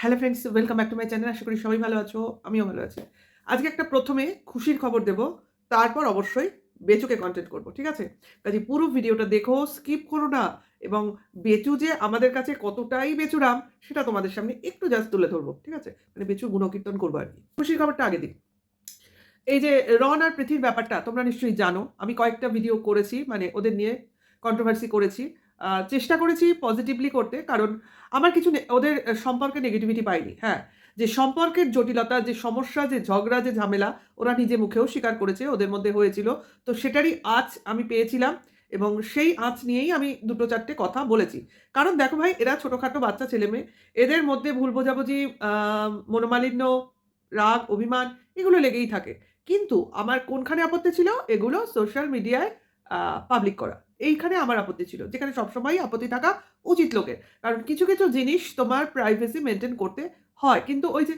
Hello friends welcome back to my channel আশা করি সবাই ভালো আছো, আমিও ভালো আছি। আজকে একটা প্রথমে খুশির খবর দেব, তারপর অবশ্যই বেচুকে কন্টেন্ট করব, ঠিক আছে? কাজে পুরো ভিডিওটা দেখো স্কিপ করো না, এবং বেচু যে আমাদের কাছে কতটাই বেচুরাম সেটা তোমাদের সামনে একটু জাস্ট তুলে ধরবো, ঠিক আছে? মানে বেচু গুণকীর্তন করব আর কি। খুশির খবরটা আগে দিই। এই যে রন আর পৃথিবীর ব্যাপারটা, তোমরা নিশ্চয়ই জানো, আমি কয়েকটা ভিডিও করেছি মানে ওদের নিয়ে কন্ট্রোভার্সি করেছি। চেষ্টা করেছি পজিটিভলি করতে, কারণ আমার কিছু ওদের সম্পর্কে নেগেটিভিটি পাইনি হ্যাঁ। যে সম্পর্কের জটিলতা, যে সমস্যা, যে ঝগড়া, যে ঝামেলা, ওরা নিজে মুখেও স্বীকার করেছে, ওদের মধ্যে হয়েছিল। তো সেটারই আঁচ আমি পেয়েছিলাম এবং সেই আঁচ নিয়েই আমি দুটো চারটে কথা বলেছি। কারণ দেখো ভাই, এরা ছোটোখাটো বাচ্চা ছেলে মেয়ে, এদের মধ্যে ভুল বোঝাবুঝি মনোমালিন্য, রাগ, অভিমান, এগুলো লেগেই থাকে। কিন্তু আমার কোনখানে আপত্তি ছিল? এগুলো সোশ্যাল মিডিয়ায় পাবলিক করা। এইখানে আমার আপত্তি ছিল, যেখানে সবসময়ই আপত্তি থাকা উচিত লোকের। কারণ কিছু কিছু জিনিস তোমার প্রাইভেসি মেনটেন করতে হয়, কিন্তু ওই যে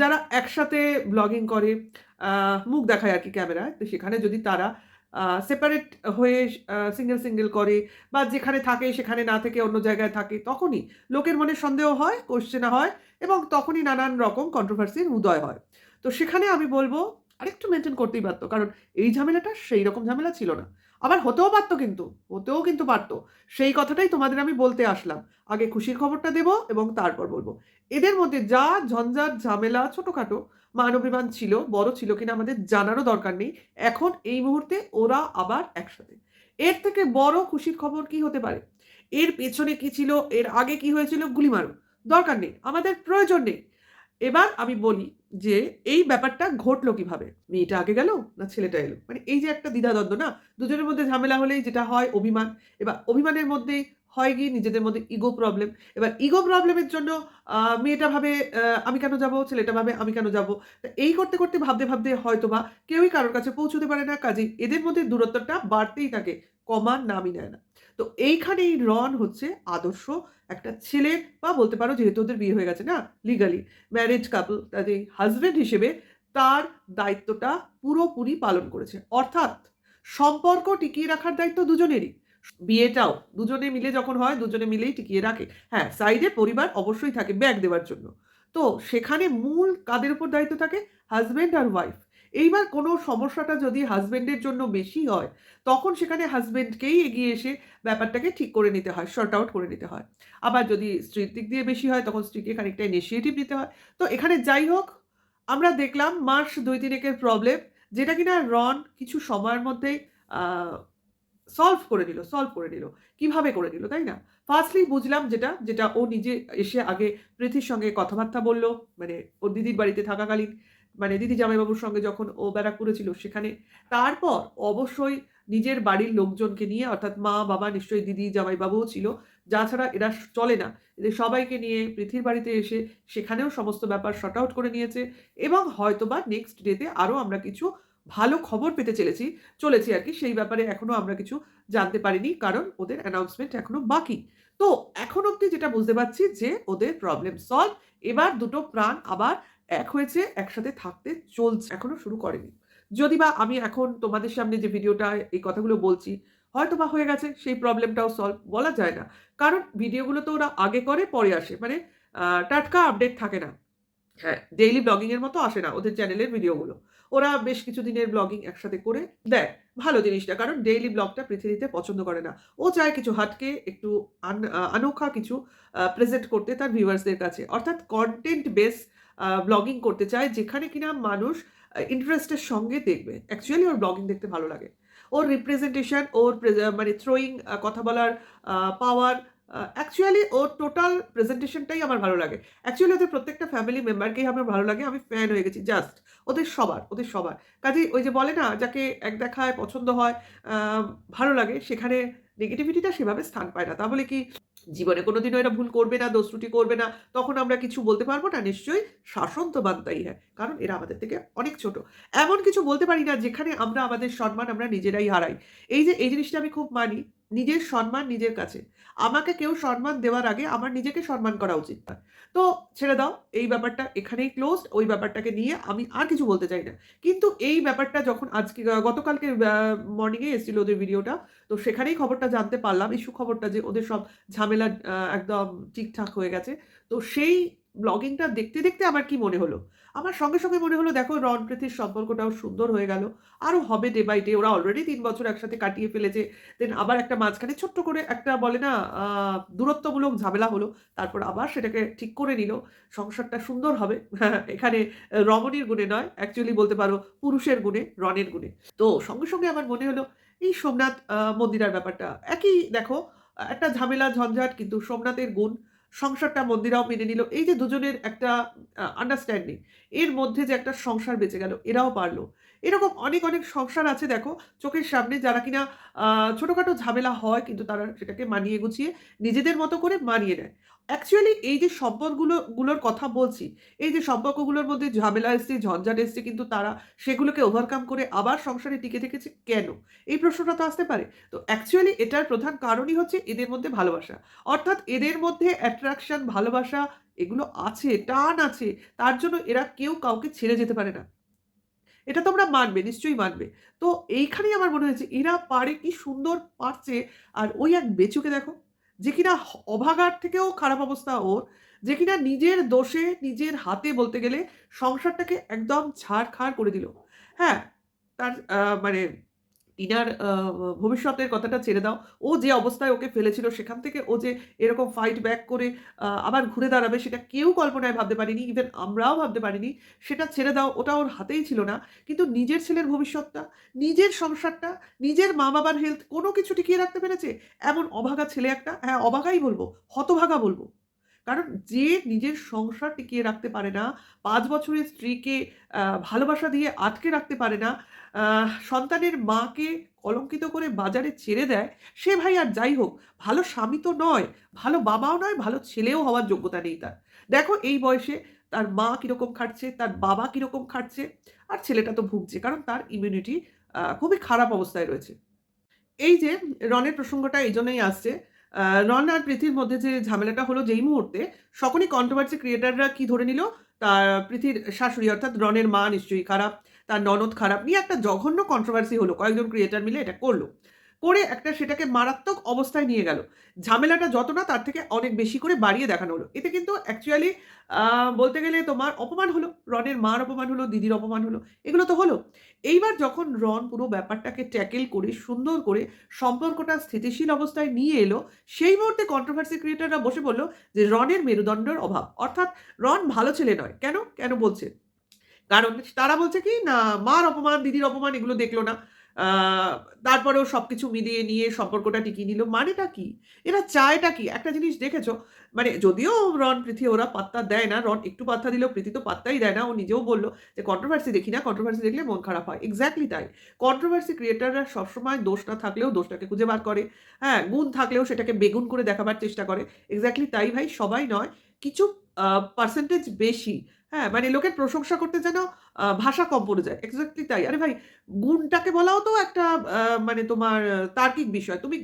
যারা একসাথে ব্লগিং করে মুখ দেখায় আর কি ক্যামেরায় তো সেখানে যদি তারা সেপারেট হয়ে সিঙ্গেল সিঙ্গেল করে বা যেখানে থাকে সেখানে না থেকে অন্য জায়গায় থাকে, তখনই লোকের মনে সন্দেহ হয় কোশ্চেনা হয় এবং তখনই নানান রকম কন্ট্রোভার্সির উদয় হয়। তো সেখানে আমি বলব, আরেকটু মেনটেন করতেই পারতো, কারণ এই ঝামেলাটা সেই রকম ঝামেলা ছিল না। আবার হতেও পারতো কিন্তু, হতেও কিন্তু পারতো। সেই কথাটাই তোমাদের আমি বলতে আসলাম। আগে খুশির খবরটা দেব এবং তারপর বলব। এদের মধ্যে যা ঝঞ্ঝাট, ঝামেলা, ছোটোখাটো মানবিমান ছিল, বড় ছিল কিনা আমাদের জানারও দরকার নেই। এখন এই মুহূর্তে ওরা আবার একসাথে। এর থেকে বড় খুশির খবর কি হতে পারে? এর পেছনে কি ছিল? এর আগে কি হয়েছিল? গুলি মারো। দরকার নেই। আমাদের প্রয়োজন নেই। এবার আমি বলি যে, এই ব্যাপারটা ঘটলো কীভাবে? মেয়েটা আগে গেল না ছেলেটা এলো? মানে এই যে একটা দ্বিধাদ্বন্দ্ব, না? দুজনের মধ্যে ঝামেলা হলেই যেটা হয় অভিমান। এবার অভিমানের মধ্যেই হয় গিয়ে নিজেদের মধ্যে ইগো প্রবলেম এবার ইগো প্রবলেমের জন্য মেয়েটা ভাবে আমি কেন যাব? ছেলেটা ভাবে, আমি কেন যাব? তা এই করতে করতে ভাবতে ভাবতে হয়তো বা কেউই কারোর কাছে পৌঁছতে পারে না। কাজেই এদের মধ্যে দূরত্বটা বাড়তেই থাকে কমার নামই নেয় না। তো এইখানেই রন হচ্ছে আদর্শ একটা ছেলে বা বলতে পারো যেহেতু ওদের বিয়ে হয়ে গেছে না লিগালি ম্যারেজ কাপল কাজেই হাজব্যান্ড হিসেবে তার দায়িত্বটা পুরোপুরি পালন করেছে। অর্থাৎ সম্পর্ক টিকিয়ে রাখার দায়িত্ব দুজনেরই। বিয়েটাও দুজনে মিলে যখন হয় দুজনে মিলেই টিকিয়ে রাখে। হ্যাঁ সাইডে পরিবার অবশ্যই থাকে ব্যাগ দেওয়ার জন্য। তো সেখানে মূল কাদের উপর দায়িত্ব থাকে? হাজব্যান্ড আর ওয়াইফ এইবার কোনো সমস্যাটা যদি হাজব্যান্ডের জন্য বেশি হয়, তখন সেখানে হাজব্যান্ডকেই এগিয়ে এসে ব্যাপারটাকে ঠিক করে নিতে হয় শর্ট আউট করে নিতে হয়। আবার যদি স্ত্রীর দিক দিয়ে বেশি হয়, তখন স্ত্রীকে খানিকটা ইনিশিয়েটিভ নিতে হয়। তো এখানে যাই হোক, আমরা দেখলাম মাস দুই তিনেকের প্রবলেম যেটা কিনা রন কিছু সময়ের মধ্যেই সলভ করে নিল সলভ করে নিল। কীভাবে করে নিল, তাই না? ফার্স্টলি বুঝলাম যেটা যেটা ও নিজে এসে আগে প্রীতির সঙ্গে কথাবার্তা বলল মানে ওর দিদির বাড়িতে থাকাকালীন। মানে দিদি জামাইবাবুর সঙ্গে যখন ও ব্যারাকপুরে ছিল, সেখানে তারপর অবশ্যই নিজের বাড়ির লোকজনকে নিয়ে, অর্থাৎ মা, বাবা, নিশ্চয়ই দিদি, জামাইবাবুও ছিল, যা ছাড়া এরা চলে না। এদের সবাইকে নিয়ে পৃথির বাড়িতে এসে সেখানেও সমস্ত ব্যাপার শর্ট আউট করে নিয়েছে এবং হয়তোবা নেক্সট ডেতে আরও আমরা কিছু ভালো খবর পেতে চলেছি চলেছি আর কি। সেই ব্যাপারে এখনও আমরা কিছু জানতে পারিনি কারণ ওদের অ্যানাউন্সমেন্ট এখনও বাকি। তো এখন অবধি যেটা বুঝতে পারছি যে ওদের প্রবলেম সলভ এবার দুটো প্রাণ আবার এক হয়েছে, একসাথে থাকতে চলছে, এখনও শুরু করেনি। যদি বা আমি এখন তোমাদের সামনে যে ভিডিওটা, এই কথাগুলো বলছি হয়তো বা হয়ে গেছে, সেই প্রবলেমটাও সলভ বলা যায় না। কারণ ভিডিওগুলো তো ওরা আগে করে, পরে আসে। মানে টাটকা আপডেট থাকে না। হ্যাঁ ডেইলি ব্লগিংয়ের মতো আসে না ওদের চ্যানেলের ভিডিওগুলো। ওরা বেশ কিছু দিনের ব্লগিং একসাথে করে দেয়। ভালো জিনিসটা, কারণ ডেইলি ব্লগটা পৃথিবীতে পছন্দ করে না। ও চায় কিছু হাটকে একটু আন- আনোখা কিছু প্রেজেন্ট করতে তার ভিউয়ার্সদের কাছে। অর্থাৎ কন্টেন্ট বেস ব্লগিং করতে চায় যেখানে কিনা মানুষ ইন্টারেস্টের সঙ্গে দেখবে। অ্যাকচুয়ালি ওর ব্লগিং দেখতে ভালো লাগে। ওর রিপ্রেজেন্টেশন ওর মানে থ্রোয়িং কথা বলার পাওয়ার অ্যাকচুয়ালি ওর টোটাল প্রেজেন্টেশনটাই আমার ভালো লাগে। অ্যাকচুয়ালি ওদের প্রত্যেকটা ফ্যামিলি মেম্বারকেই আমার ভালো লাগে। আমি ফ্যান হয়ে গেছি। জাস্ট ওদের সবার ওদের সবার। কাজেই ওই যে বলে না, যাকে এক দেখায় পছন্দ হয় ভালো লাগে, সেখানে নেগেটিভিটিটা সেভাবে স্থান পায় না। তাহলে কি জীবনে কোনোদিনও এরা ভুল করবে না, দোষ ত্রুটি করবে না, তখন আমরা কিছু বলতে পারব না, নিশ্চয়ই শাসন তো বান্তাই হ্যাঁ কারণ এরা আমাদের থেকে অনেক ছোট। এমন কিছু বলতে পারি না যেখানে আমরা আমাদের সম্মান আমরা নিজেরাই হারাই। এই যে, এই জিনিসটা আমি খুব মানি নিজের সম্মান নিজের কাছে। আমাকে কেউ সম্মান দেওয়ার আগে আমার নিজেকে সম্মান করা উচিত না তো ছেড়ে দাও, এই ব্যাপারটা এখানেই ক্লোজ ওই ব্যাপারটাকে নিয়ে আমি আর কিছু বলতে চাই না। কিন্তু এই ব্যাপারটা যখন আজকে গতকালকে মর্নিংয়ে এসেছিল ওদের ভিডিওটা তো সেখানেই খবরটা জানতে পারলাম, ইস্যু খবরটা যে ওদের সব ঝামেলা একদম ঠিকঠাক হয়ে গেছে। তো সেই ব্লগিংটা দেখতে দেখতে আমার কি মনে হলো? আমার সঙ্গে সঙ্গে মনে হলো, দেখো রন প্রীতির সম্পর্কটাও সুন্দর হয়ে গেল। আরও হবে ডে বাই ডে ওরা অলরেডি তিন বছর একসাথে কাটিয়ে ফেলেছে। দেন আবার একটা মাঝখানে ছোট্ট করে একটা বলে না দূরত্বমূলক ঝামেলা হলো। তারপর আবার সেটাকে ঠিক করে নিল। সংসারটা সুন্দর হবে। এখানে রমণীর গুণে নয় অ্যাকচুয়ালি বলতে পারো পুরুষের গুণে রনের গুণে। তো সঙ্গে সঙ্গে আমার মনে হলো, এই সোমনাথ মন্দিরার ব্যাপারটা। একই, দেখো, একটা ঝামেলা ঝঞ্ঝাট, কিন্তু সোমনাথের গুণ সংসারটা মন্দিরাও মেনে নিল। এই যে দুজনের একটা আন্ডারস্ট্যান্ডিং এর মধ্যে যে একটা সংসার বেঁচে গেল, এরাও পারল। এরকম অনেক অনেক সংসার আছে দেখো, চোখের সামনে যারা কিনা ছোটখাটো ঝামেলা হয় কিন্তু তারা সেটাকে মানিয়ে গুছিয়ে নিজেদের মতো করে মানিয়ে নেয়। অ্যাকচুয়ালি এই যে সম্পর্কগুলো গুলোর কথা বলছি, এই যে সম্পর্কগুলোর মধ্যে ঝামেলা এসছে, ঝঞ্ঝাট এসছে, কিন্তু তারা সেগুলোকে ওভারকাম করে আবার সংসারে টিকে থেকেছে কেন? এই প্রশ্নটা তো আসতে পারে। তো অ্যাকচুয়ালি এটার প্রধান কারণই হচ্ছে এদের মধ্যে ভালোবাসা। অর্থাৎ এদের মধ্যে অ্যাট্রাকশন ভালোবাসা এগুলো আছে, টান আছে, তার জন্য এরা কেউ কাউকে ছেড়ে যেতে পারে না। এটা তোমরা মানবে, নিশ্চয়ই মানবে। তো এইখানেই আমার মনে হয়েছে, এরা পারে কি সুন্দর পারছে, আর ওই এক বেচুকে দেখো, যে কিনা অভাগার থেকেও খারাপ অবস্থা ওর, যে কিনা নিজের দোষে, নিজের হাতে বলতে গেলে সংসারটাকে একদম ছাড় খাড় করে দিল। হ্যাঁ তার মানে আহ, ভবিষ্যতের কথাটা ছেড়ে দাও। ও যে অবস্থায় ওকে ফেলেছিল সেখান থেকে ও যে এরকম ফাইট ব্যাক করে আবার ঘুরে দাঁড়াবে সেটা কেউ কল্পনায় ভাবতে পারিনি ইভেন আমরাও ভাবতে পারিনি। সেটা ছেড়ে দাও ওটা ওর হাতেই ছিল না। কিন্তু নিজের ছেলের ভবিষ্যৎটা নিজের সংসারটা নিজের মা বাবার হেলথ কোনো কিছু টিকিয়ে রাখতে পেরেছে? এমন অভাগা ছেলে একটা হ্যাঁ অভাগাই বলব হতভাগা বলব। কারণ যে নিজের সংসার টিকিয়ে রাখতে পারে না, পাঁচ বছরের স্ত্রীকে ভালোবাসা দিয়ে আটকে রাখতে পারে না সন্তানের মাকে কলঙ্কিত করে বাজারে ছেড়ে দেয়, সে ভাই আর যাই হোক, ভালো স্বামী তো নয়, ভালো বাবাও নয়, ভালো ছেলেও হওয়ার যোগ্যতা নেই তার। দেখো এই বয়সে তার মা কীরকম খাটছে, তার বাবা কীরকম খাটছে, আর ছেলেটা তো ভুগছে, কারণ তার ইমিউনিটি খুবই খারাপ অবস্থায় রয়েছে। এই যে রনের প্রসঙ্গটা এই জন্যই আসছে রন আর পৃথির মধ্যে যে ঝামেলাটা হলো যেই মুহূর্তে সকলই কন্ট্রোভার্সি ক্রিয়েটাররা কি ধরে নিল? তার পৃথির শাশুড়ি, অর্থাৎ রনের মা নিশ্চয়ই খারাপ, তার ননদ খারাপ, নিয়ে একটা জঘন্য কন্ট্রোভার্সি হলো। কয়েকজন ক্রিয়েটার মিলে এটা করল। করে একটা সেটাকে মারাত্মক অবস্থায় নিয়ে গেল। ঝামেলাটা যত না তার থেকে অনেক বেশি করে বাড়িয়ে দেখানো হলো। এতে কিন্তু অ্যাকচুয়ালি বলতে গেলে তোমার অপমান হলো। রনের মার অপমান হলো, দিদির অপমান হলো। এগুলো তো হলো। এইবার যখন রন পুরো ব্যাপারটাকে ট্যাকেল করে, সুন্দর করে সম্পর্কটা স্থিতিশীল অবস্থায় নিয়ে এলো, সেই মুহূর্তে কন্ট্রোভার্সি ক্রিয়েটাররা বসে বলল যে রনের মেরুদণ্ডের অভাব। অর্থাৎ রন ভালো ছেলে নয়। কেন? কেন বলছে? কারণ তারা বলছে কি, না, মার অপমান, দিদির অপমান এগুলো দেখল না। তারপরেও সব কিছু মিলিয়ে নিয়ে সম্পর্কটা টিকিয়ে নিল। মানেটা কি? এরা চায়টা কি? একটা জিনিস দেখেছ? মানে যদিও রন প্রীতি ওরা পাত্তা দেয় না, রন একটু পাত্তা দিলেও প্রীতি তো পাত্তাই দেয় না, ও নিজেও বলল যে কন্ট্রোভার্সি দেখি না কন্ট্রোভার্সি দেখলে মন খারাপ হয়। এক্স্যাক্টলি তাই। কন্ট্রোভার্সি ক্রিয়েটাররা সবসময় দোষ না থাকলেও দোষটাকে খুঁজে বার করে। হ্যাঁ গুণ থাকলেও সেটাকে বেগুন করে দেখাবার চেষ্টা করে। এক্স্যাক্টলি তাই ভাই, সবাই নয়, কিছু পার্সেন্টেজ বেশি। হ্যাঁ মানে লোকের প্রশংসা করতে যেন ভাষা কম পড়ে যায়। এক্স্যাক্টলি তাই। আরে ভাই, গুণটাকে বলাও তো একটা মানে তোমার তার্কিক বিষয়। তুমি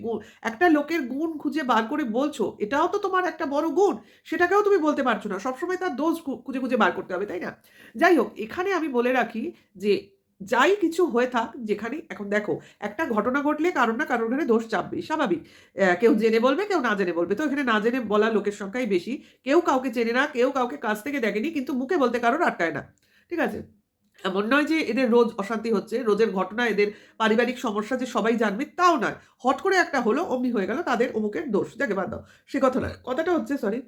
একটা লোকের গুণ খুঁজে বার করে বলছো, এটাও তো তোমার একটা বড় গুণ। সেটাকেও তুমি বলতে পারছ না। সবসময় তার দোষ খুঁজে খুঁজে বার করতে হবে, তাই না? যাই হোক, এখানে আমি বলে রাখি যে যাই কিছু হয়ে থাক, যেখানে এখন দেখো, একটা ঘটনা ঘটলে কারোর না কারোর ঘরে দোষ চাপবেই, স্বাভাবিক। কেউ জেনে বলবে, কেউ না জেনে বলবে। তো এখানে না জেনে বলা লোকের সংখ্যাই বেশি। কেউ কাউকে চেনে না, কেউ কাউকে কাছ থেকে দেখেনি, কিন্তু মুখে বলতে কারোর আটকায় না। ঠিক আছে? এমন নয় যে এদের রোজ অশান্তি হচ্ছে, রোজের ঘটনা, এদের পারিবারিক সমস্যা যে সবাই জানবে, তাও নয়। হট করে একটা হলো, অমনি হয়ে গেল, তাদের অমুকের দোষ। যাকে বাদ দাও। সে কথা নয় কথাটা হচ্ছে সরি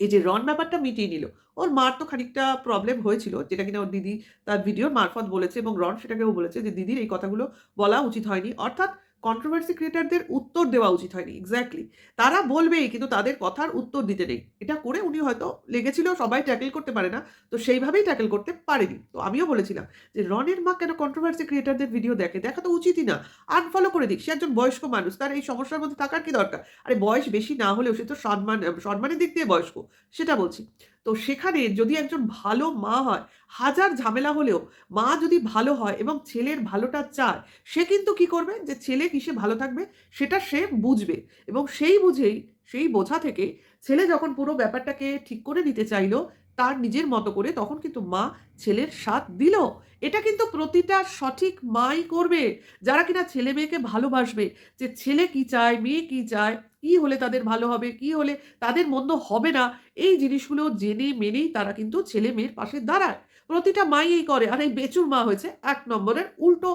এই যে রন ব্যাপারটা মিটিয়ে নিল, ওর মার তো খানিকটা প্রবলেম হয়েছিল, যেটা কিনা ওর দিদি তার ভিডিওর মারফত বলেছে এবং রন সেটাকেও বলেছে যে, দিদির এই কথাগুলো বলা উচিত হয়নি। অর্থাৎ কন্ট্রোভার্সি ক্রিয়েটারদের উত্তর দেওয়া উচিত হয়নি এক্স্যাক্টলি তারা বলবেই, কিন্তু তাদের কথার উত্তর দিতে নেই। এটা করে উনি হয়তো লেগেছিল, সবাই ট্যাকেল করতে পারে না, তো সেইভাবেই ট্যাকেল করতে পারেনি। তো আমিও বলেছিলাম যে, রনের মা কেন কন্ট্রোভার্সি ক্রিয়েটারদের ভিডিও দেখে? দেখা তো উচিতই না। আনফলো করে দিক, সে একজন বয়স্ক মানুষ, তার এই সমস্যার মধ্যে থাকার কি দরকার? আরে, বয়স বেশি না হলেও সে তো সম্মান, সম্মানের দিক দিয়ে বয়স্ক, সেটা বলছি। তো সেখানে যদি একজন ভালো মা হয়, হাজার ঝামেলা হলেও মা যদি ভালো হয় এবং ছেলের ভালোটা চায়, সে কিন্তু কি করবে? যে ছেলে কিসে ভালো থাকবে, সেটা সে বুঝবে এবং সেই বুঝেই, সেই বোঝা থেকে ছেলে যখন পুরো ব্যাপারটাকে ঠিক করে নিতে চাইলো তার নিজের মতো করে তখন কিন্তু মা ছেলের সাথ দিল। এটা কিন্তু প্রতিটা সঠিক মাই করবে। যারা কিনা ছেলে মেয়েকে ভালোবাসবে যে ছেলে কি চায়, মেয়ে কি চায়, কি হলে তাদের ভালো হবে, কি হলে তাদের মন্দ হবে না, এই জিনিসগুলো জেনে মেনেই তারা কিন্তু ছেলে মেয়ের পাশে দাঁড়ায়। প্রতিটা মাই এই করে। আর এই বেচুর মা হয়েছে এক নম্বরের উল্টো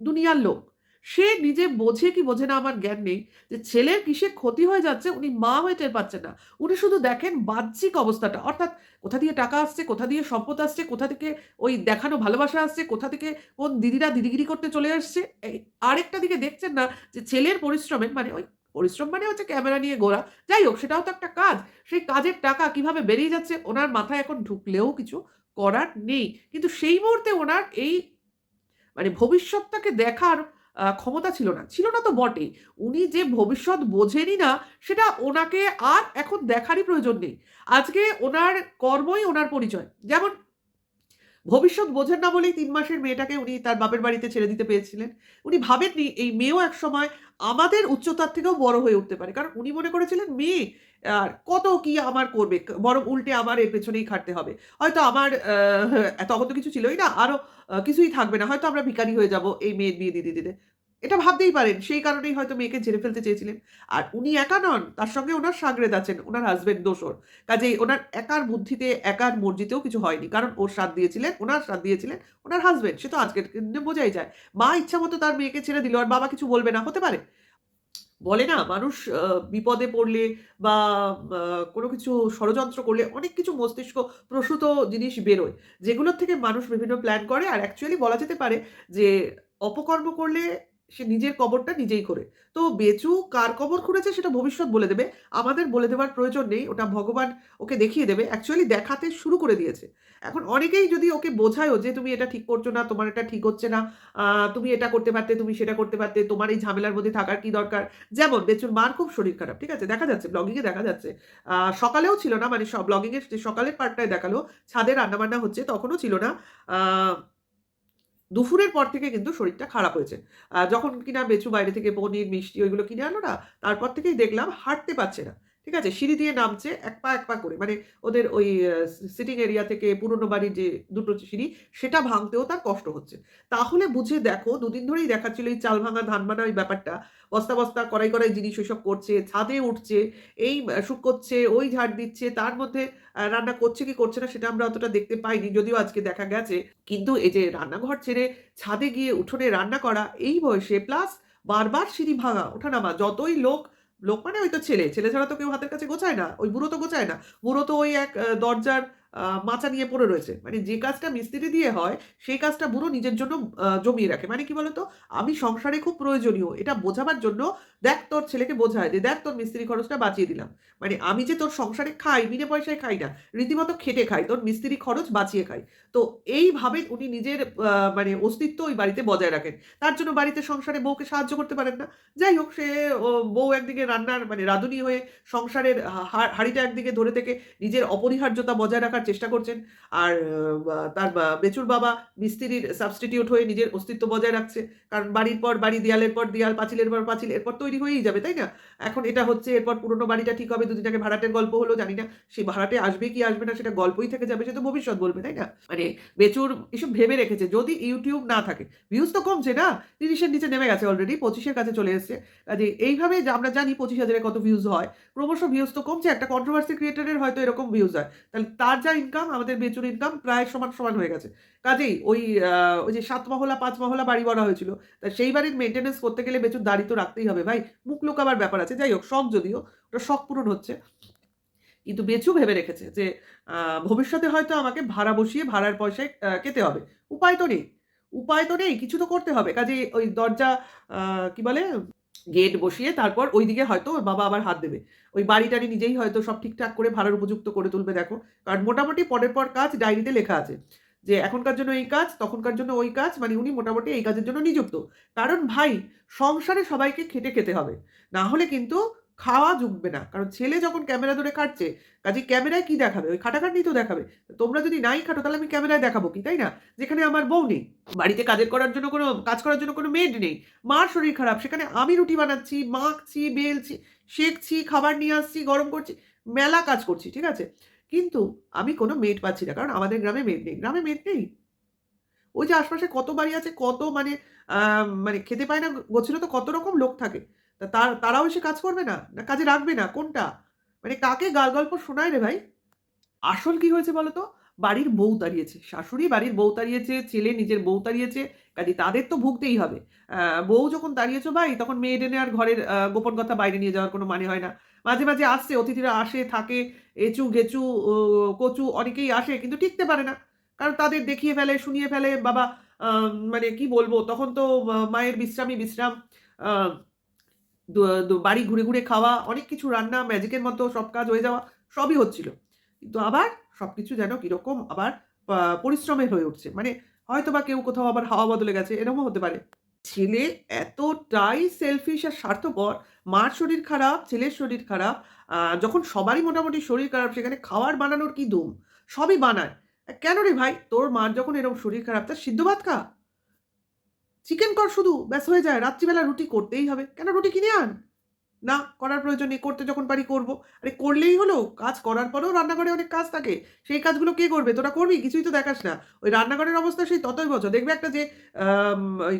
দুনিয়ার লোক। সে নিজে বোঝে কি বোঝে না আমার জ্ঞান নেই যে ছেলের কিসে ক্ষতি হয়ে যাচ্ছে উনি মা হয়ে টের পাচ্ছেন না। উনি শুধু দেখেন বাহ্যিক অবস্থাটা। অর্থাৎ কোথা দিয়ে টাকা আসছে, কোথা দিয়ে সম্পদ আসছে, কোথা থেকে ওই দেখানো ভালোবাসা আসছে, কোথা থেকে কোন দিদিরা দিদিগিরি করতে চলে আসছে। আরেকটা দিকে দেখছেন না যে ছেলের পরিশ্রমের মানে ওই পরিশ্রম মানে হচ্ছে ক্যামেরা নিয়ে ঘোরা। যাই হোক, সেটাও তো একটা কাজ। সেই কাজের টাকা কীভাবে বেরিয়ে যাচ্ছে ওনার মাথায় এখন ঢুকলেও কিছু করার নেই। কিন্তু সেই মুহূর্তে ওনার এই মানে ভবিষ্যৎটাকে দেখার ক্ষমতা ছিল না। ছিল না তো বটে উনি যে ভবিষ্যৎ বোঝেনি না, সেটা ওনাকে আর এখন দেখারই প্রয়োজন নেই। আজকে ওনার কর্মই ওনার পরিচয়। যেমন ভবিষ্যৎ বোঝেন না বলেই তিন মাসের মেয়েটাকে উনি তার বাপের বাড়িতে ছেড়ে দিতে পেরেছিলেন। উনি ভাবেননি এই মেয়েও এক সময় আমাদের উচ্চতার থেকেও বড় হয়ে উঠতে পারে। কারণ উনি মনে করেছিলেন, মেয়ে, আর কত কি আমার করবে? বরং উল্টে আমার এর পেছনেই খাটতে হবে। হয়তো আমার তখন তো কিছু ছিলই না আরও কিছুই থাকবে না। হয়তো আমরা ভিকারি হয়ে যাব এই মেয়ের বিয়ে দিদি দিতে। এটা ভাবতেই পারেন, সেই কারণেই হয়তো মেয়েকে ঝেড়ে ফেলতে চেয়েছিলেন। আর উনি একা নন, তার সঙ্গে ওনার সাগরেদ আছেন, ওনার হাজবেন্ড দোসর। কাজেই ওনার একার বুদ্ধিতে, একার মর্জিতেও কিছু হয়নি, কারণ ওর সাথ দিয়েছিলেন, ওনার সাথ দিয়েছিলেন, ওনার হাজবেন্ড সে তো আজকের বোঝাই যায়। মা ইচ্ছা মতো তার মেয়েকে ছেড়ে দিল, আর বাবা কিছু বলবে না, হতে পারে। বলে না, মানুষ বিপদে পড়লে বা কোনো কিছু ষড়যন্ত্র করলে অনেক কিছু মস্তিষ্ক প্রসূত জিনিস বেরোয়, যেগুলোর থেকে মানুষ বিভিন্ন প্ল্যান করে, আর অ্যাকচুয়ালি বলা যেতে পারে যে, অপকর্ম করলে সে নিজের কবরটা নিজেই করে। তো বেচু কার কবর খুঁড়েছে সেটা ভবিষ্যৎ বলে দেবে। আমাদের বলে দেওয়ার প্রয়োজন নেই, ওটা ভগবান ওকে দেখিয়ে দেবে। অ্যাকচুয়ালি দেখাতে শুরু করে দিয়েছে। এখন অনেকেই যদি ওকে বোঝায়ও যে তুমি এটা ঠিক করছ না, তোমার এটা ঠিক হচ্ছে না তুমি এটা করতে পারতে, তুমি সেটা করতে পারতে, তোমার এই ঝামেলার মধ্যে থাকার কি দরকার? যেমন বেচুর মার খুব শরীর খারাপ, ঠিক আছে? দেখা যাচ্ছে ব্লগিংয়ে দেখা যাচ্ছে। সকালেও ছিল না মানে সব ব্লগিংয়ের সকালের পার্টটায় দেখাল, ছাদে রান্নাবান্না হচ্ছে, তখনও ছিল না। দুপুরের পর থেকে কিন্তু শরীরটা খারাপ হয়েছে। যখন কিনা বেচু বাইরে থেকে পনির, মিষ্টি ওইগুলো কিনে আনো না, তারপর থেকেই দেখলাম হাঁটতে পারছে না। ঠিক আছে? সিঁড়ি দিয়ে নামছে, এক পা এক পা করে। মানে ওদের ওই সিটিং এরিয়া থেকে পুরনো বাড়ির যে দুটো সিঁড়ি, সেটা ভাঙতেও তার কষ্ট হচ্ছে। তাহলে বুঝে দেখো, দুদিন ধরেই দেখাচ্ছিল এই চাল ভাঙা, ধান ভাঙা ওই ব্যাপারটা। বস্তা বস্তা, কড়াই কড়াই জিনিস ওইসব করছে, ছাদে উঠছে, এই শুক করছে, ওই ঝাড় দিচ্ছে, তার মধ্যে রান্না করছে কি করছে না সেটা আমরা অতটা দেখতে পাইনি, যদিও আজকে দেখা গেছে। কিন্তু এই যে রান্নাঘর ছেড়ে ছাদে গিয়ে উঠোনে রান্না করা, এই বয়সে, প্লাস বারবার সিঁড়ি ভাঙা, ওঠানামা, যতই লোক লোক মানে ওই তো ছেলে ছেলে ছাড়া তো কেউ হাতের কাছে গোছায় না, ওই বুড়ো তো গোছায় না। বুড়ো তো ওই এক দরজার মাচা নিয়ে পড়ে রয়েছে। মানে যে কাজটা মিস্ত্রি দিয়ে হয়, সেই কাজটা বুড়ো নিজের জন্য জমিয়ে রাখে। মানে কি বলতো? আমি সংসারে খুব প্রয়োজনীয়। এটা বোঝাবার জন্য, দেখ তোর ছেলেকে বোঝায় যে, দেখ তোর মিস্ত্রি খরচটা বাঁচিয়ে দিলাম। মানে আমি যে তোর সংসারে খাই, বিনা পয়সায় খাই না, রীতিমতো খেটে খাই, তোর মিস্ত্রি খরচ বাঁচিয়ে খাই। তো এইভাবে উনি নিজের মানে অস্তিত্ব ওই বাড়িতে বজায় রাখেন। তার জন্য বাড়িতে সংসারে বউকে সাহায্য করতে পারেন না। যাই হোক, সে বউ একদিকে রান্নার মানে রাঁধুনি হয়ে সংসারের হাঁড়িটা একদিকে ধরে থেকে নিজের অপরিহার্যতা বজায় রাখার চেষ্টা করছেন। আর তার বেচুর বাবা মিস্ত্রির সাবস্টিটিউট হয়ে নিজের অস্তিত্ব বজায় রাখছে। কারণ বাড়ির পর বাড়ি, দেয়ালের পর দেয়াল, পাঁচিলের পর পাঁচিল, এরপর তৈরি হয়েই যাবে, তাই না? এখন এটা হচ্ছে, এরপর পুরোনো বাড়িটা ঠিক হবে, দুদিন আগে ভাড়াটের গল্প হলো, জানি না সেই ভাড়াটে আসবে কি আসবে না, সেটা গল্পই থেকে যাবে, সে তো ভবিষ্যৎ বলবে, তাই না? মানে বেচুর এসব ভেবে রেখেছে, যদি ইউটিউব না থাকে। ভিউজ তো কমছে না, তিরিশের নিচে নেমে গেছে অলরেডি পঁচিশের কাছে চলে এসেছে। কাজে এইভাবে আমরা জানি পঁচিশ হাজারে কত ভিউজ হয়। ক্রমশ ভিউজ তো কমছে, একটা কন্ট্রোভার্সি ক্রিয়েটারের হয়তো এরকম ভিউজ হয়। তাহলে তার যা ইনকাম আমাদের বেচুর ইনকাম প্রায় সমান সমান হয়ে গেছে। কাজেই ওই ওই যে সাত মহলা, পাঁচ মহলা বাড়ি বড়া হয়েছিল, তা সেই বাড়ির মেনটেনেন্স করতে গেলে বেচুর দাড়ি তো রাখতেই হবে। ভাই, মুখ লোকাবার ব্যাপার আছে। যাই হোক, শখ যদিও, ওটা শখ পূরণ হচ্ছে। কিন্তু বেচু ভেবে রেখেছে যে ভবিষ্যতে হয়তো আমাকে ভাড়া বসিয়ে ভাড়ার পয়সায় কেতে হবে। উপায় তো নেই। উপায় তো নেই, কিছু তো করতে হবে। কাজে ওই দরজা কি বলে? গেট বসিয়ে তারপর ওইদিকে হয়তো ওর বাবা আবার হাত দেবে। ওই বাড়িটারি নিজেই হয়তো সব ঠিকঠাক করে, ভাড়ার উপযুক্ত করে তুলবে, দেখো। কারণ মোটামুটি পরের পর কাজ ডায়েরিতে লেখা আছে যে, এখনকার জন্য এই কাজ, তখনকার জন্য ওই কাজ। মানে উনি মোটামুটি এই কাজের জন্য নিযুক্ত। কারণ ভাই, সংসারে সবাইকে খেটে খেতে হবে। না হলে কিন্তু খাওয়া জুটবে না। কারণ ছেলে যখন ক্যামেরা ধরে খাটছে কাজে ক্যামেরায় কি দেখাবে? ওই খাটাখাটনি তো দেখাবে। তোমরা যদি নাই খাটো, তাহলে আমি ক্যামেরায় দেখাবো কি, তাই না? যেখানে আমার বউ নেই। বাড়িতে কাজের করার জন্য কোনো, কাজ করার জন্য কোনো মেড নেই। মার শরীর খারাপ, সেখানে আমি রুটি বানাচ্ছি, মাখছি, বেলছি, শেখছি, খাবার নিয়ে আসছি, গরম করছি, মেলা কাজ করছি, ঠিক আছে? কিন্তু আমি কোনো মেড পাচ্ছি না, কারণ আমাদের গ্রামে মেড নেই। গ্রামে মেড নেই। ওই যে আশপাশে কত বাড়ি আছে, কত মানে মানে খেতে পায় না, গোছিল তো কত রকম লোক থাকে। তা তার, তারাও এসে কাজ করবে না? না কাজে রাখবে না? কোনটা? মানে কাকে গাল গল্প শোনায় রে ভাই? আসল কি হয়েছে বলো তো? বাড়ির বউ তাড়িয়েছে, শাশুড়ি বাড়ির বউ তাড়িয়েছে, ছেলে নিজের বউ তাড়িয়েছে কাজে তাদের তো ভুগতেই হবে। বউ যখন তাড়িয়েছো ভাই, তখন মেয়ে এনে আর ঘরের গোপন কথা বাইরে নিয়ে যাওয়ার কোনো মানে হয় না। মাঝে মাঝে আসছে, অতিথিরা আসে, থাকে, এচু গেচু কচু অনেকেই আসে, কিন্তু টিকতে পারে না। কারণ তাদের দেখিয়ে ফেলে, শুনিয়ে ফেলে, বাবা মানে কি বলব? তখন তো মায়ের বিশ্রামই বিশ্রাম। বাড়ি ঘুরে ঘুরে খাওয়া, অনেক কিছু রান্না ম্যাজিকের মতো সব কাজ হয়ে যাওয়া, সবই হচ্ছিল। কিন্তু আবার সব কিছু যেন কীরকম আবার পরিশ্রমের হয়ে উঠছে। মানে হয়তো বা কেউ কোথাও আবার হাওয়া বদলে গেছে, এরকমও হতে পারে। ছেলে এতটাই সেলফিশ আর স্বার্থপর। মার শরীর খারাপ, ছেলের শরীর খারাপ যখন সবারই মোটামুটি শরীর খারাপ, সেখানে খাওয়ার বানানোর কি দুম সবই বানায়। কেন রে ভাই? তোর মার যখন এরকম শরীর খারাপ তার সিদ্ধ ভাত খা। চিকেন কর শুধু, ব্যাস হয়ে যায়। রাত্রিবেলা রুটি করতেই হবে। কেন রুটি কিনে আন? না, করার প্রয়োজন নেই, করতে যখন পারি করব। আরে করলেই হলো, কাজ করার পরেও রান্নাঘরে অনেক কাজ থাকে। সেই কাজগুলো কে করবে? তোরা করবি? কিছুই তো দেখাস না। ওই রান্নাঘরের অবস্থা সেই ততই বছর। দেখবে একটা যে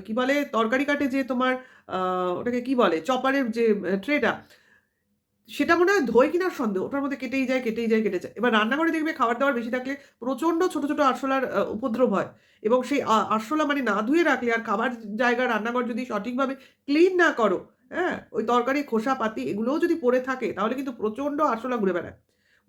কি বলে, তরকারি কাটে যে তোমার ওটাকে কি বলে, চপারের যে ট্রেটা সেটা মনে হয় ধোয় কিনার সন্দেহ। ওটার মধ্যে কেটেই যায় কেটেই যায়, কেটে যায়। এবার রান্নাঘরে দেখবে খাবার দাবার বেশি থাকলে প্রচণ্ড ছোট ছোট আরশোলার উপদ্রব হয় এবং সেই আরশোলা মানে না ধুয়ে রাখলে আর খাবার জায়গা, রান্নাঘর যদি সঠিকভাবে ক্লিন না করো হ্যাঁ ওই তরকারি, খোসা, পাতি এগুলোও যদি পড়ে থাকে তাহলে কিন্তু প্রচণ্ড আরশোলা ঘুরে বেড়ায়।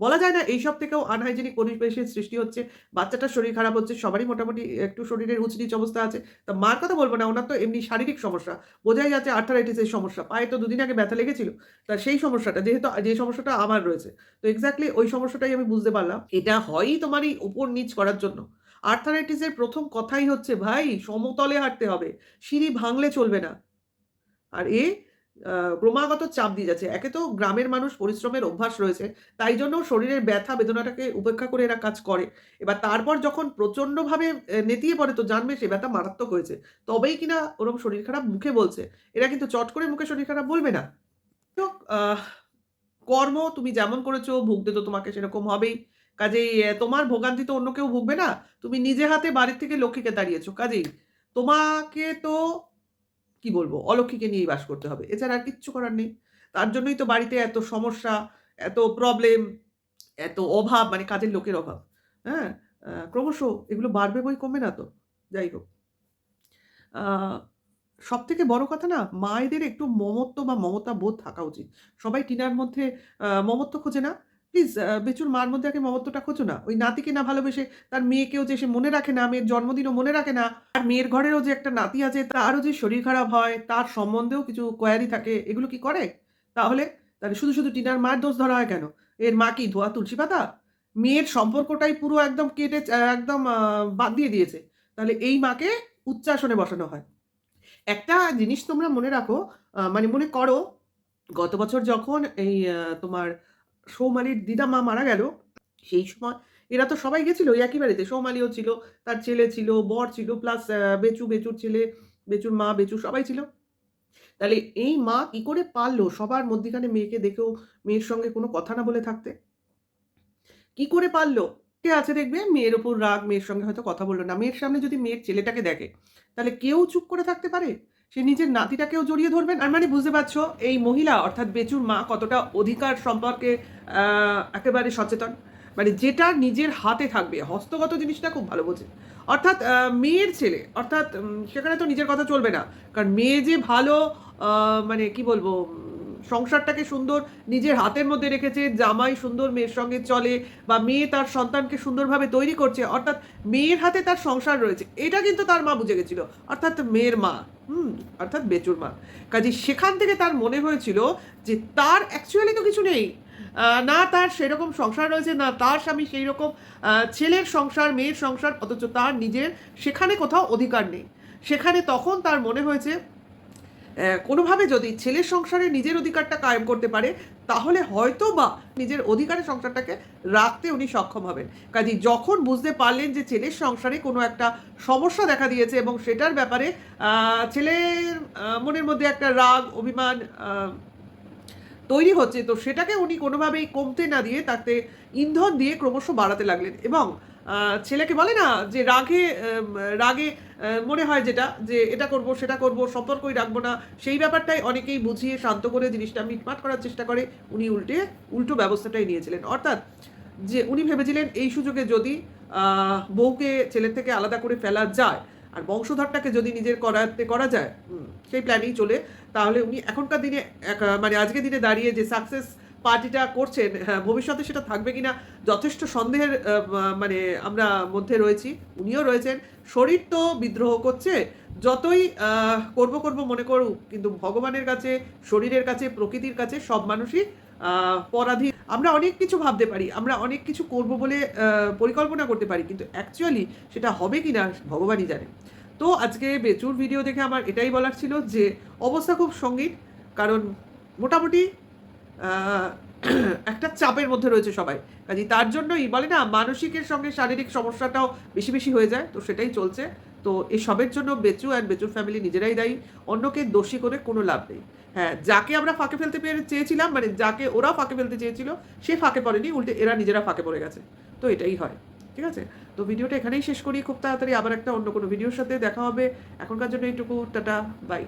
বলা যায় না, এইসব থেকেও আনহাইজেনিক পরিবেশের সৃষ্টি হচ্ছে। বাচ্চাটার শরীর খারাপ হচ্ছে, সবারই মোটামুটি একটু শরীরের উচনিচ অবস্থা আছে। তা মার কথা বলব না, ওনার তো এমনি শারীরিক সমস্যা। বোঝাই যাচ্ছে আর্থারাইটিসের সমস্যা। পায়ে তো দুদিন আগে ব্যথা লেগেছিল। তা সেই সমস্যাটা, যেহেতু, যে সমস্যাটা আমার রয়েছে। তো এক্স্যাক্টলি ওই সমস্যাটাই আমি বুঝতে পারলাম। এটা হয়ই তোমার এই উপর নিচ করার জন্য। আর্থারাইটিসের প্রথম কথাই হচ্ছে, ভাই, সমতলে হাঁটতে হবে। সিঁড়ি ভাঙলে চলবে না। আর এ ক্রমাগত চাপ দিয়ে যাচ্ছে। একে তো গ্রামের মানুষ পরিশ্রমের অভ্যাস রয়েছে, তাই জন্য শরীরের ব্যথা বেদনাটাকে উপেক্ষা করে এরা কাজ করে। এবার তারপর যখন প্রচণ্ডভাবে নেতিয়ে পড়ে, তো জানবে সে ব্যথা মারাত্মক হয়েছে। তবেই কিনা ওরকম শরীর খারাপ মুখে বলছে। এরা কিন্তু চট করে মুখে শরীর খারাপ বলবে না। তো কর্ম তুমি যেমন করেছ, ভুগতে তো তোমাকে সেরকম হবেই। কাজেই তোমার ভোগান্তি তো অন্য কেউ ভুগবে না। তুমি নিজে হাতে বাড়ির থেকে লক্ষ্মীকে দাঁড়িয়েছো কাজেই তোমাকে তো কি বলব? অলক্ষীকে নিয়েই বাস করতে হবে। এছাড়া আর কিচ্ছু করার নেই। তার জন্যই তো বাড়িতে এত সমস্যা, এত প্রবলেম এত অভাব মানে কাজের লোকের অভাব। হ্যাঁ? ক্রমশ এগুলো বাড়বে বই কমবে না তো। যাই হোক। সব থেকে বড় কথা না, মায়েদের একটু মমত্ব বা মমতা বোধ থাকা উচিত। সবাই টিনার মধ্যে মমত্ব খোঁজে না। প্লিজ বেচুর মার মধ্যে আগে মমত্বটা খোঁজো না। ওই নাতিকে না ভালোবেসে তার মেয়েকেও যে সে মনে রাখে না, মেয়ের জন্মদিনও মনে রাখে না, আর মেয়ের ঘরেরও যে একটা নাতি আছে, তারও যে শরীর খারাপ হয়, তার সম্বন্ধেও কিছু কোয়ারি থাকে, এগুলো কি করে? তাহলে তাহলে শুধু শুধু টিনার মায়ের দোষ ধরা হয় কেন? এর মা কি ধোয়া তুলসী পাতা? মেয়ের সম্পর্কটাই পুরো একদম কেটে, একদম বাদ দিয়ে দিয়েছে। তাহলে এই মাকে উচ্চাসনে বসানো হয়। একটা জিনিস তোমরা মনে রাখো মানে মনে করো, গত বছর যখন এই তোমার সৌমালির দিদা মা মারা গেল, সেই সময় এরা তো সবাই গেছিল, ওই একই বাড়িতে। সৌমালিও ছিল, তার ছেলে ছিল, বর ছিল প্লাস বেচু, বেচুর ছেলে, বেচুর মা, বেচু সবাই ছিল। তাহলে এই মা কি করে পারল সবার মধ্যিখানে মেয়েকে দেখেও মেয়ের সঙ্গে কোনো কথা না বলে থাকতে? কি করে পারল? কে আছে দেখবে? মেয়ের ওপর রাগ, মেয়ের সঙ্গে হয়তো কথা বলল না। মেয়ের সামনে যদি মেয়ের ছেলেটাকে দেখে, তাহলে কেউ চুপ করে থাকতে পারে? সে নিজের নাতিটাকেও জড়িয়ে ধরবেন? আর মানে বুঝতে পারছ, এই মহিলা, অর্থাৎ বেচুর মা, কতটা অধিকার সম্পর্কে একেবারে সচেতন। মানে যেটা নিজের হাতে থাকবে, হস্তগত জিনিসটা খুব ভালো বোঝে। অর্থাৎ মেয়ের ছেলে, অর্থাৎ সেখানে তো নিজের কথা চলবে না। কারণ মেয়ে যে ভালো মানে কি বলব সংসারটাকে সুন্দর নিজের হাতের মধ্যে রেখেছে, জামাই সুন্দর, মেয়ের সঙ্গে চলে বা মেয়ে তার সন্তানকে সুন্দরভাবে তৈরি করছে, অর্থাৎ মেয়ের হাতে তার সংসার রয়েছে, এটা কিন্তু তার মা বুঝে গেছিল, অর্থাৎ মেয়ের মা, হুম, অর্থাৎ বেচুর মা। কাজে সেখান থেকে তার মনে হয়েছিল যে তার অ্যাকচুয়ালি তো কিছু নেই না তার সেরকম সংসার রয়েছে, না তার স্বামী সেই রকম ছেলের সংসার, মেয়ের সংসার, অথচ তার নিজের, সেখানে কোথাও অধিকার নেই। সেখানে তখন তার মনে হয়েছে কোনোভাবে যদি ছেলের সংসারে নিজের অধিকারটা কায়েম করতে পারে, তাহলে হয়তো বা নিজের অধিকারের সংসারটাকে রাখতে উনি সক্ষম হবেন। কাজী যখন বুঝতে পারলেন যে ছেলের সংসারে কোনো একটা সমস্যা দেখা দিয়েছে এবং সেটার ব্যাপারে ছেলের মনের মধ্যে একটা রাগ, অভিমান তৈরি হচ্ছে, তো সেটাকে উনি কোনোভাবেই কমতে না দিয়ে তাতে ইন্ধন দিয়ে ক্রমশ বাড়াতে লাগলেন এবং ছেলেকে বলে না যে রাগে রাগে মনে হয় যেটা, যে এটা করব, সেটা করব, সম্পর্কই রাখব না। সেই ব্যাপারটাই অনেকেই বুঝিয়ে শান্ত করে জিনিসটা মিটমাট করার চেষ্টা করে। উনি উল্টে, উল্টো ব্যবস্থাটাই নিয়েছিলেন। অর্থাৎ যে উনি ভেবেছিলেন এই সুযোগে যদি বউকে ছেলের থেকে আলাদা করে ফেলা যায়, আর বংশধরটাকে যদি নিজের করাতে করা যায় সেই প্ল্যানেই চলে, তাহলে উনি এখনকার দিনে মানে আজকের দিনে দাঁড়িয়ে যে সাকসেস পার্টিটা করছেন হ্যাঁ ভবিষ্যতে সেটা থাকবে কিনা যথেষ্ট সন্দেহের মানে আমরা মধ্যে রয়েছি, উনিও রয়েছেন। শরীর তো বিদ্রোহ করছে, যতই করব করব মনে করুক, কিন্তু ভগবানের কাছে, শরীরের কাছে, প্রকৃতির কাছে সব মানুষই পরাধীন। আমরা অনেক কিছু ভাবতে পারি, আমরা অনেক কিছু করব বলে পরিকল্পনা করতে পারি, কিন্তু অ্যাকচুয়ালি সেটা হবে কি না ভগবানই জানে। তো আজকে বেচুর ভিডিও দেখে আমার এটাই বলার ছিল যে, অবস্থা খুব সংগীত কারণ মোটামুটি একটা চাপের মধ্যে রয়েছে সবাই। কাজে তার জন্যই বলে না, মানসিকের সঙ্গে শারীরিক সমস্যাটাও বেশি বেশি হয়ে যায়, তো সেটাই চলছে। তো এই সবের জন্য বেচু অ্যান্ড বেচুর ফ্যামিলি নিজেরাই দায়ী, অন্যকে দোষী করে কোনো লাভ নেই। হ্যাঁ যাকে আমরা ফাঁকে ফেলতে চেয়েছিলাম মানে যাকে ওরা ফাঁকে ফেলতে চেয়েছিল, সে ফাঁকে পড়েনি, উল্টে এরা নিজেরা ফাঁকে পড়ে গেছে। তো এটাই হয়, ঠিক আছে? তো ভিডিওটা এখানেই শেষ করি, খুব তাড়াতাড়ি আবার একটা অন্য কোনো ভিডিওর সাথে দেখা হবে। এখনকার জন্য এইটুকু, টাটা বাই